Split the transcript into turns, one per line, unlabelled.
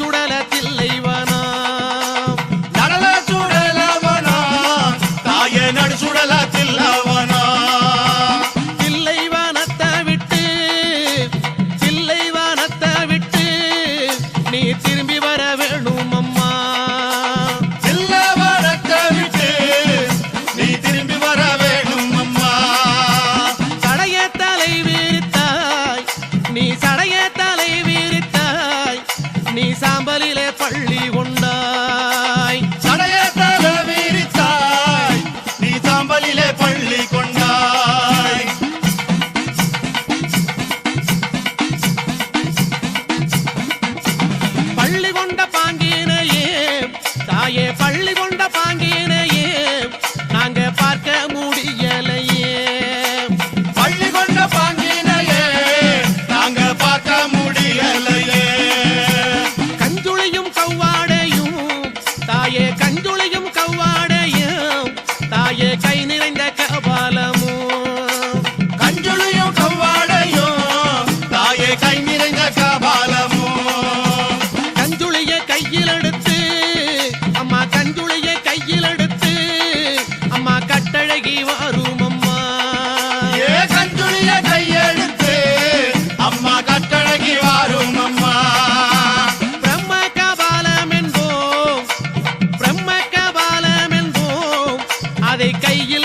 சுடல தில்லைவனா
நடல சுடலவனா தாய நடு சுடல
கடலிலே பள்ளி கொண்டாய்.
சடையேற்ற வீரித்தாய். நீ சாம்பலிலே பள்ளி கொண்டாய்.
பள்ளி கொண்ட தாயே கை நிறைந்த கபாலமும்
கஞ்சுளியும் கவ்வாடையும் தாயே கை நிறைந்த கபாலமும்
கஞ்சுளிய கையில் கையில்